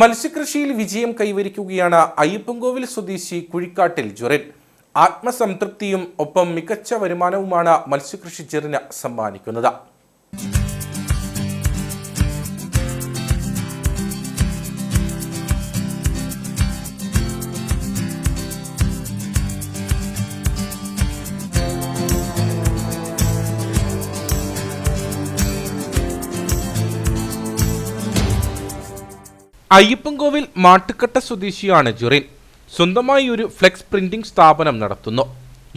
മത്സ്യകൃഷിയിൽ വിജയം കൈവരിക്കുകയാണ് അയ്യപ്പൻകോവിൽ സ്വദേശി കുഴിക്കാട്ടിൽ ജുറിൻ. ആത്മസംതൃപ്തിയും ഒപ്പം മികച്ച വരുമാനവുമാണ് മത്സ്യകൃഷി ജെറിന് സമ്മാനിക്കുന്നത്. അയ്യപ്പൻകോവിൽ മാട്ടുക്കട്ട സ്വദേശിയാണ് ജുറിൻ. സ്വന്തമായി ഒരു ഫ്ലെക്സ് പ്രിന്റിംഗ് സ്ഥാപനം നടത്തുന്നു.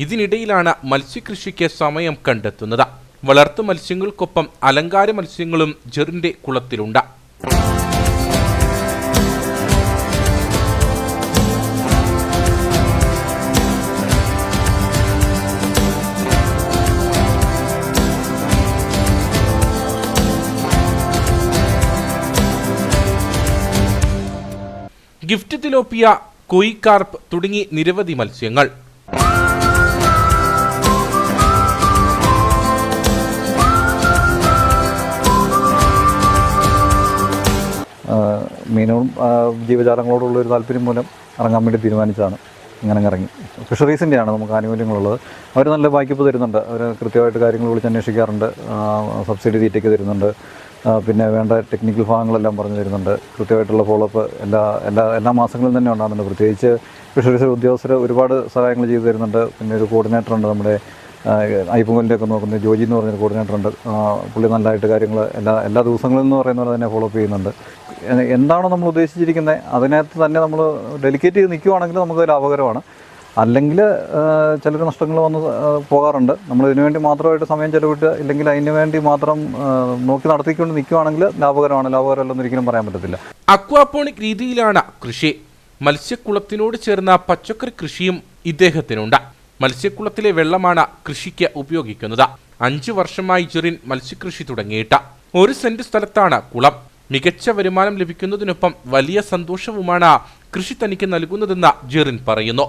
ഇതിനിടയിലാണ് മത്സ്യകൃഷിക്ക് സമയം കണ്ടെത്തുന്നത്. വളർത്തു മത്സ്യങ്ങൾക്കൊപ്പം അലങ്കാര മത്സ്യങ്ങളും ജെറിന്റെ കുളത്തിലുണ്ട്. ഗിഫ്റ്റ് തിലോപ്പിയ കൊയ് കാർപ്പ് തുടങ്ങി നിരവധി മത്സ്യങ്ങൾ. മീനും ജീവജാലങ്ങളോടുള്ള ഒരു താല്പര്യം മൂലം ഇറങ്ങാൻ വേണ്ടി തീരുമാനിച്ചതാണ്. ഇങ്ങനെ ഇറങ്ങി. ഫിഷറീസിന്റെയാണ് നമുക്ക് ആനുകൂല്യങ്ങളുള്ളത്. അവർ നല്ല വായ്പ തരുന്നുണ്ട്. അവർ കൃത്യമായിട്ട് കാര്യങ്ങൾ വിളിച്ച് അന്വേഷിക്കാറുണ്ട്. സബ്സിഡി തീറ്റയ്ക്ക് തരുന്നുണ്ട്. പിന്നെ വേണ്ട ടെക്നിക്കൽ ഭാഗങ്ങളെല്ലാം പറഞ്ഞു തരുന്നുണ്ട്. കൃത്യമായിട്ടുള്ള ഫോളോപ്പ് എല്ലാ എല്ലാ എല്ലാ മാസങ്ങളിലും തന്നെ ഉണ്ടാകുന്നുണ്ട്. പ്രത്യേകിച്ച് ഫിഷറീസ് ഉദ്യോഗസ്ഥർ ഒരുപാട് സഹായങ്ങൾ ചെയ്തു തരുന്നുണ്ട്. പിന്നെ ഒരു കോർഡിനേറ്റർ ഉണ്ട് നമ്മുടെ ഐപ്പുങ്കലിന്റെ ഒക്കെ നോക്കുന്ന ജോജി എന്ന് പറഞ്ഞൊരു കോർഡിനേറ്റർ ഉണ്ട്. പുള്ളി നല്ലതായിട്ട് കാര്യങ്ങൾ എല്ലാ എല്ലാ ദിവസങ്ങളിൽ എന്ന് പറയുന്ന പോലെ തന്നെ ഫോളോ അപ്പ് ചെയ്യുന്നുണ്ട് എന്താണോ നമ്മൾ ഉദ്ദേശിച്ചിരിക്കുന്നത് അതിനകത്ത് തന്നെ നമ്മൾ ഡെലിക്കേറ്റ് ചെയ്ത് നിൽക്കുവാണെങ്കിൽ നമുക്ക് ലാഭകരമാണ്. അല്ലെങ്കിൽ ചിലർ നഷ്ടങ്ങൾ വന്ന് പോകാറുണ്ട്. നമ്മൾ ഇതിനു വേണ്ടി മാത്രമായിട്ട് സമയം ചെലവിട്ട് ഇല്ലെങ്കിൽ അതിനു വേണ്ടി മാത്രം നോക്കി നടത്തിക്കൊണ്ട് നിൽക്കുകയാണെങ്കിൽ ലാഭകരമാണ്. ലാഭകരമല്ലെന്ന് ഒരിക്കലും പറയാൻ പറ്റത്തില്ല. അക്വാപോണിക് രീതിയിലാണ് കൃഷി. മത്സ്യക്കുളത്തിനോട് ചേർന്ന പച്ചക്കറി കൃഷിയും ഇദ്ദേഹത്തിനുണ്ട്. മത്സ്യക്കുളത്തിലെ വെള്ളമാണ് കൃഷിക്ക് ഉപയോഗിക്കുന്നത്. അഞ്ചു വർഷമായി ജെറിൻ മത്സ്യകൃഷി തുടങ്ങിയിട്ട്. ഒരു സെന്റ് സ്ഥലത്താണ് കുളം. മികച്ച വരുമാനം ലഭിക്കുന്നതിനൊപ്പം വലിയ സന്തോഷവുമാണ് കൃഷി തനിക്ക് നൽകുന്നതെന്ന് ജെറിൻ പറയുന്നു.